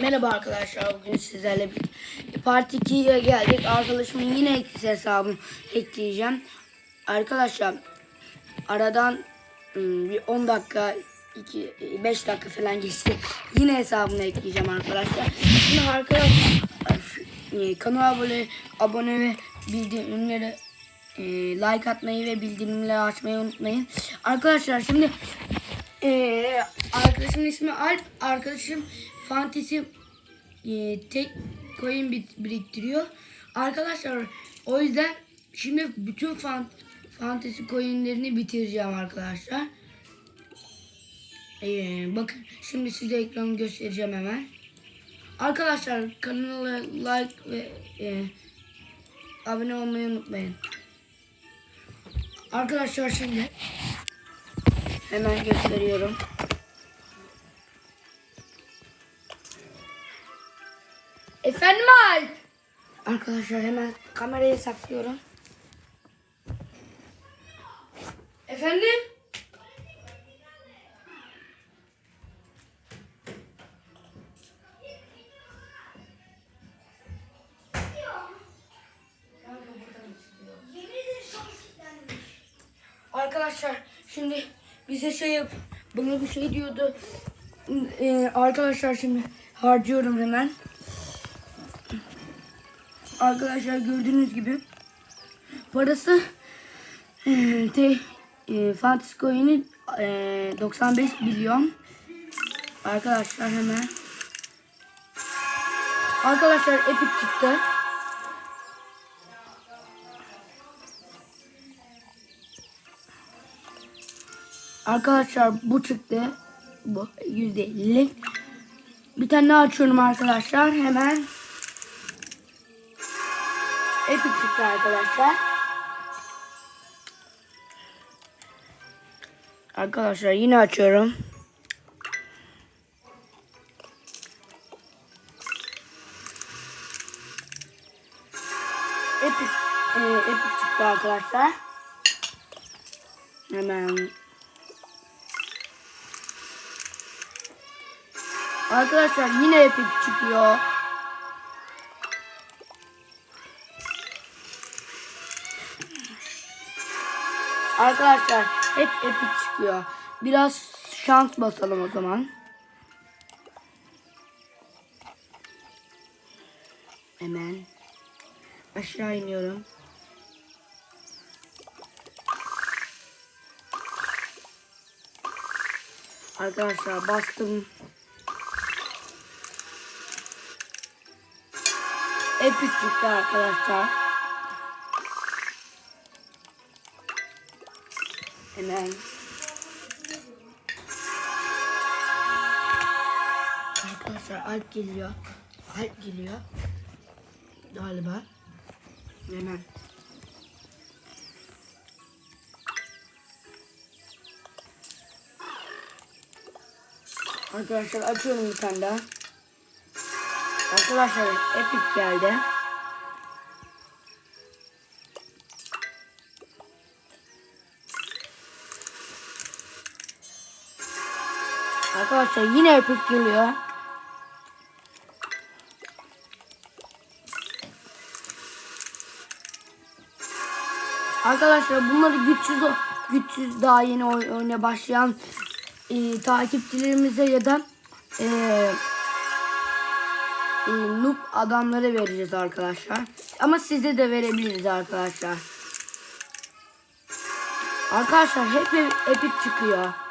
Merhaba arkadaşlar bugün sizlerle Part 2'ye geldik. Arkadaşımın yine etkisi hesabını ekleyeceğim. Arkadaşlar aradan ım, bir 10 dakika 2 5 dakika falan geçti. Yine hesabını ekleyeceğim arkadaşlar. Şimdi arkadaşlar e, kanala abone abone ve bildirimleri e, like atmayı ve bildirimleri açmayı unutmayın. Arkadaşlar şimdi ee, arkadaşımın ismi Alp. Arkadaşım fantezi e, tek coin biriktiriyor. Arkadaşlar o yüzden şimdi bütün fan, fantezi coinlerini bitireceğim arkadaşlar. Ee, bakın şimdi size ekranı göstereceğim hemen. Arkadaşlar kanala like ve e, abone olmayı unutmayın. Arkadaşlar şimdi Hemen gösteriyorum. Efendim Alp. Arkadaşlar hemen kamerayı saklıyorum. Efendim? Arkadaşlar şimdi bize şey yap bana bir şey diyordu. Ee, arkadaşlar şimdi harcıyorum hemen. Arkadaşlar gördüğünüz gibi parası e, te, e, Fantasy Coin'i e, 95 milyon. Arkadaşlar hemen Arkadaşlar Epic çıktı. Arkadaşlar bu çıktı. Bu %50. Bir tane daha açıyorum arkadaşlar. Hemen. Epic çıktı arkadaşlar. Arkadaşlar yine açıyorum. Epic, e, Epic çıktı arkadaşlar. Hemen Arkadaşlar yine epic çıkıyor. Arkadaşlar hep epic çıkıyor. Biraz şans basalım o zaman. Hemen aşağı iniyorum. Arkadaşlar bastım. Epic çıktı arkadaşlar. Hemen. Arkadaşlar Alp geliyor. Alp geliyor. Galiba. Hemen. Arkadaşlar açıyorum bir tane daha. Arkadaşlar Epic geldi. Arkadaşlar yine Epic geliyor. Arkadaşlar bunları güçsüz güçsüz daha yeni oy- oyuna başlayan e, takipçilerimize ya da e, e, noob adamlara vereceğiz arkadaşlar. Ama size de verebiliriz arkadaşlar. Arkadaşlar hep e- epic çıkıyor.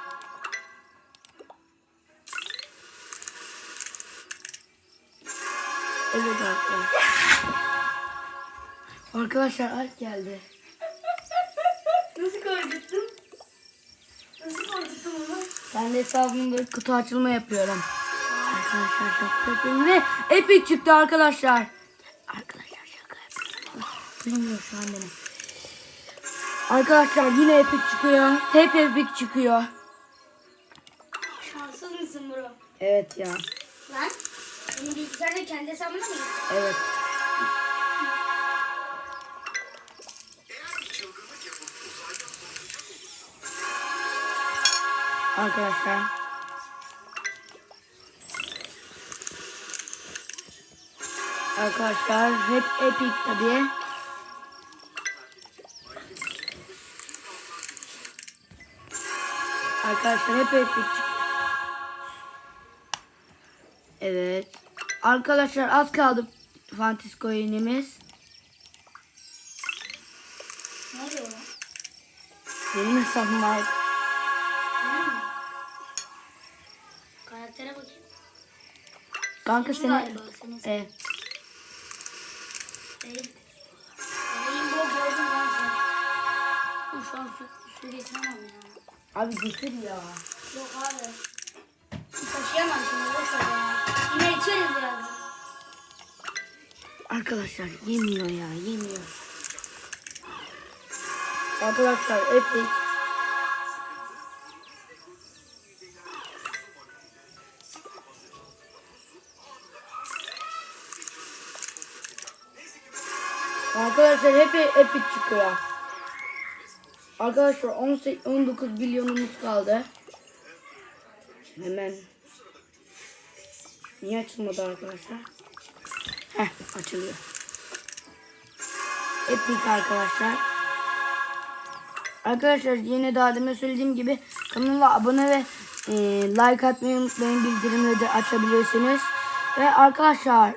Arkadaşlar. Alp geldi. Nasıl korkuttun? Nasıl korkuttun onu? Ben de hesabımda kutu açılma yapıyorum. Arkadaşlar şaka yapıyorum ve epic çıktı arkadaşlar. Arkadaşlar şaka yapıyorum ama bilmiyor şu an beni. Arkadaşlar yine epic çıkıyor. Hep epic çıkıyor. Şanssız mısın bro? Evet ya. Lan? Benim bilgisayarda kendi hesabına mı? Evet. Arkadaşlar Arkadaşlar hep epic tabii. Arkadaşlar hep epic. Evet. Arkadaşlar az kaldı Fantis coin'imiz. Ne oluyor? Benim hesabım var. Karaktere bakayım. Kanka Senin seni... galiba, senin. Evet. Rainbow gördüm ben. Bu şu an su, su getiremem ya. Abi getir ya. Yok abi. Taşıyamam şimdi boş ver ya. Yine içeriz biraz. Arkadaşlar yemiyor ya yemiyor. Arkadaşlar epic. Arkadaşlar hep epic çıkıyor. Arkadaşlar 18, 19 milyonumuz kaldı. Hemen. Niye açılmadı arkadaşlar? Heh açılıyor. Epic arkadaşlar. Arkadaşlar yine daha demin söylediğim gibi kanala abone ve e, like atmayı unutmayın. Bildirimleri de açabilirsiniz. Ve arkadaşlar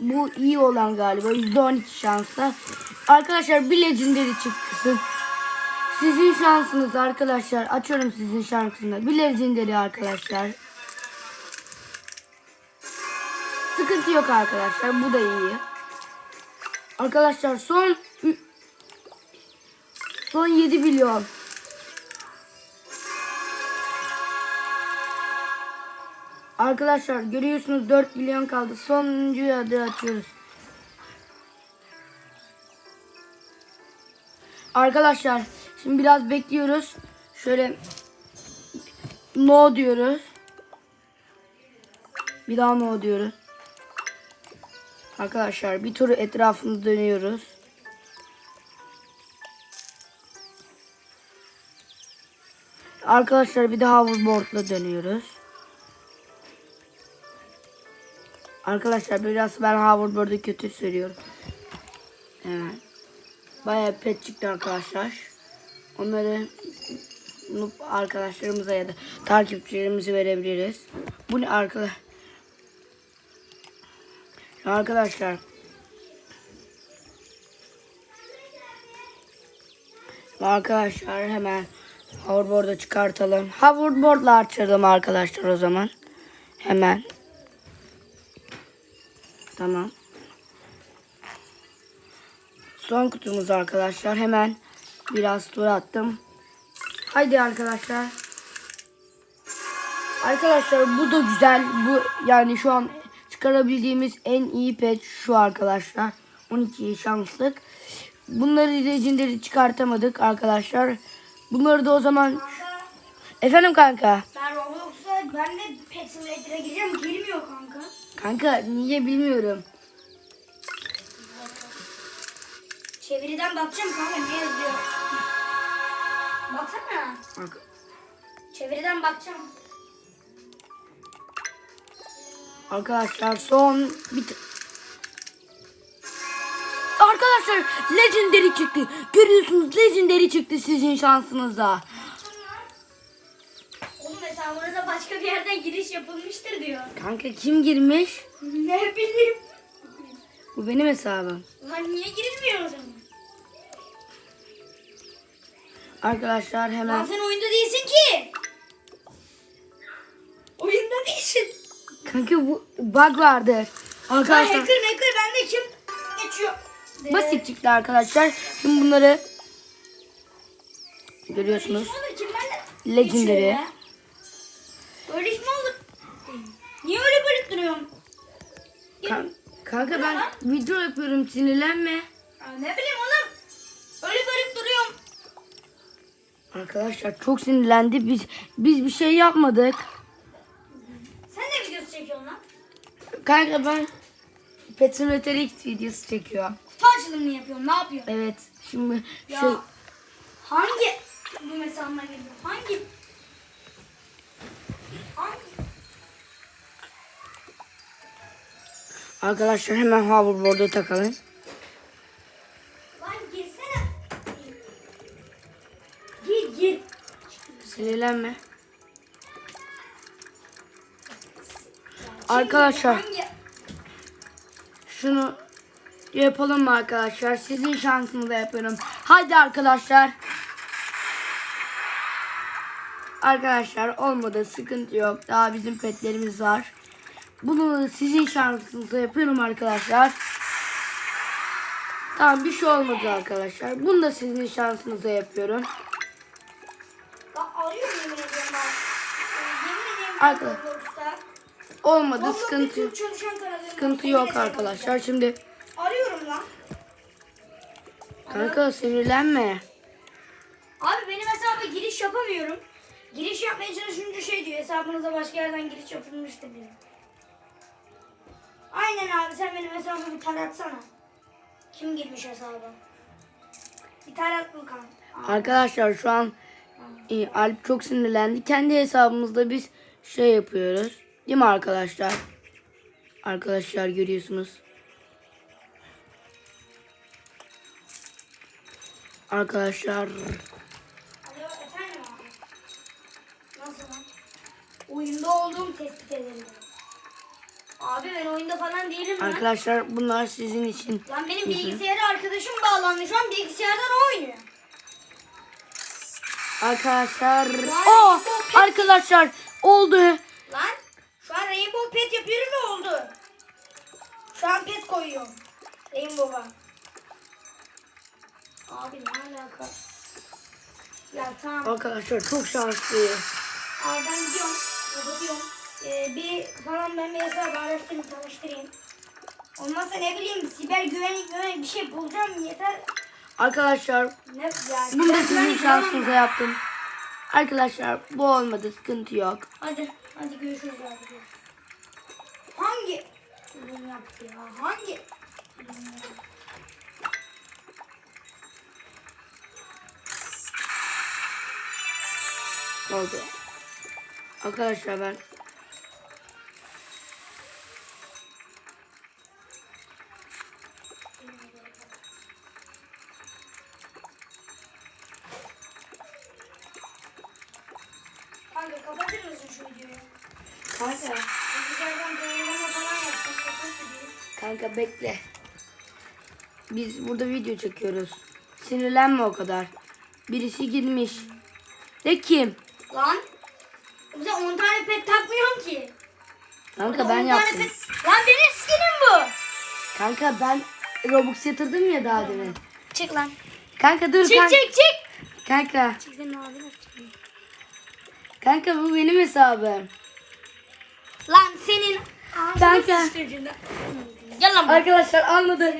bu iyi olan galiba %12 şansla. Arkadaşlar bir legendary çıksın. Sizin şansınız arkadaşlar. Açıyorum sizin şarkısını. Bir legendary arkadaşlar. Yok arkadaşlar. Bu da iyi. Arkadaşlar son son 7 milyon. Arkadaşlar görüyorsunuz 4 milyon kaldı. Sonuncuyu adı açıyoruz. Arkadaşlar şimdi biraz bekliyoruz. Şöyle no diyoruz. Bir daha no diyoruz. Arkadaşlar bir tur etrafında dönüyoruz. Arkadaşlar bir de hoverboardla dönüyoruz. Arkadaşlar biraz ben hoverboard'u kötü sürüyorum. Evet. Bayağı pet çıktı arkadaşlar. Onları arkadaşlarımıza ya da takipçilerimize verebiliriz. Bu ne arkadaş? Arkadaşlar. Arkadaşlar hemen hoverboard'u çıkartalım. Hoverboard'la açalım arkadaşlar o zaman. Hemen. Tamam. Son kutumuz arkadaşlar. Hemen biraz tur attım. Haydi arkadaşlar. Arkadaşlar bu da güzel. Bu yani şu an çıkarabildiğimiz en iyi pet şu arkadaşlar. 12 şanslık. Bunları legendary çıkartamadık arkadaşlar. Bunları da o zaman Kanka efendim kanka. ben Roblox'a ben de Pet Simulator'a gireceğim. Girmiyor kanka. Kanka niye bilmiyorum. Çeviriden bakacağım kanka ne yazıyor. Baksana. Bak. Çeviriden bakacağım. Arkadaşlar son bir Arkadaşlar legendary çıktı. Görüyorsunuz legendary çıktı sizin şansınıza. Oğlum hesabınıza başka bir yerden giriş yapılmıştır diyor. Kanka kim girmiş? Ne bileyim. Bu benim hesabım. Lan niye girilmiyor o zaman? Arkadaşlar Lan hemen sen oyunda değilsin ki. Oyunda değilsin. Kanka bu bug vardır. Arkadaşlar hacker hacker bende kim geçiyor? basit çıktı arkadaşlar. Şimdi bunları görüyorsunuz. Legendary. geçiyor ya? Öyle iş mi olur? Niye öyle böyle duruyorsun? Kan- kanka ben video yapıyorum sinirlenme. Ya ne bileyim oğlum. Öyle böyle duruyorum. Arkadaşlar çok sinirlendi. Biz biz bir şey yapmadık. Kanka ben Petrometer X videosu çekiyor. Kutu açılımını yapıyorsun. Ne yapıyorsun? Evet. Şimdi Ya. şu Hangi bu mesajına geliyor? Hangi? Hangi? Arkadaşlar hemen hoverboard'a takalım. Lan girsene. Gir gir. Sinirlenme. Arkadaşlar Hangi? şunu yapalım mı arkadaşlar? Sizin şansınıza yapıyorum. Haydi arkadaşlar. Arkadaşlar olmadı sıkıntı yok. Daha bizim petlerimiz var. Bunu sizin şansınıza yapıyorum arkadaşlar. Tamam bir şey olmadı arkadaşlar. Bunu da sizin şansınıza yapıyorum. Arıyorum yemin ediyorum ben. Ee, Yemin ederim Arkadaş- Roblox'ta. Olmadı Roblox'ta sıkıntı Türk çalışan sıkıntı yok arkadaşlar. Şimdi Arıyorum lan. kanka sinirlenme. Abi benim hesaba giriş yapamıyorum. Giriş yapmaya çalışınca şey diyor hesabınıza başka yerden giriş yapılmıştır diyor. Aynen abi sen benim hesabımı taratsana. Kim girmiş hesaba? Bir tarat Volkan. Arkadaşlar şu an e, Alp çok sinirlendi. Kendi hesabımızda biz şey yapıyoruz. Değil mi arkadaşlar? Arkadaşlar görüyorsunuz. Arkadaşlar Alo efendim abi. Nasıl lan? Oyunda olduğum tespit edildi. Abi ben oyunda falan değilim lan. arkadaşlar bunlar sizin için. Lan benim bilgisayara arkadaşım bağlandı. Şu an bilgisayardan oynuyor. Arkadaşlar Vay, oh, arkadaşlar oldu. Lan Rainbow Pet yapıyorum ne oldu? Şu an pet koyuyorum. Rainbow'a. Abi ne alaka? Ya tamam. Arkadaşlar çok şanslıyım. Abi ben gidiyorum. Kapatıyorum. Ee, bir falan ben bir hesabı araştırayım, tanıştırayım. Olmazsa ne bileyim siber güvenlik güvenlik bir şey bulacağım yeter. Arkadaşlar Ne ya? bunu da sizin şansınıza yaptım. Arkadaşlar bu olmadı sıkıntı yok. Hadi, hadi görüşürüz abi. Hangi ürün yaptı ya? Hangi oldu. Arkadaşlar ben Kanka kapatır mısın şu videoyu? kanka Bilgisayardan doğrulama kanka bekle. Biz burada video çekiyoruz. Sinirlenme o kadar. Birisi girmiş. De kim? Lan. Bize 10 tane pet takmıyorum ki. Kanka 10 ben yaptım. pet- Lan benim skinim bu. Kanka ben Robux yatırdım ya daha demin. Çık lan. Kanka dur Çık kanka. çık çık. Kanka. Çık senin abine çık. Kanka bu benim hesabım. Lan senin Kanka. Gel lan. Arkadaşlar anladı.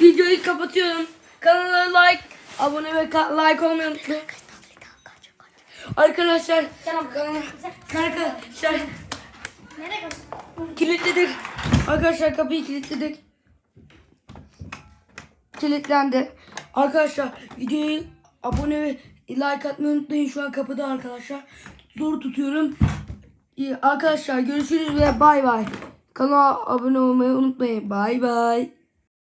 Videoyu kapatıyorum. Kanala like, abone ve ka- like olmayı unutmayın. Arkadaşlar. Arkadaşlar kilitledik. Arkadaşlar kapıyı kilitledik. Kilitlendi. Arkadaşlar videoyu abone ve like atmayı unutmayın. Şu an kapıda arkadaşlar. Zor tutuyorum. İyi, Arkadaşlar görüşürüz ve bay bay. Kanala abone olmayı unutmayın. Bay bay.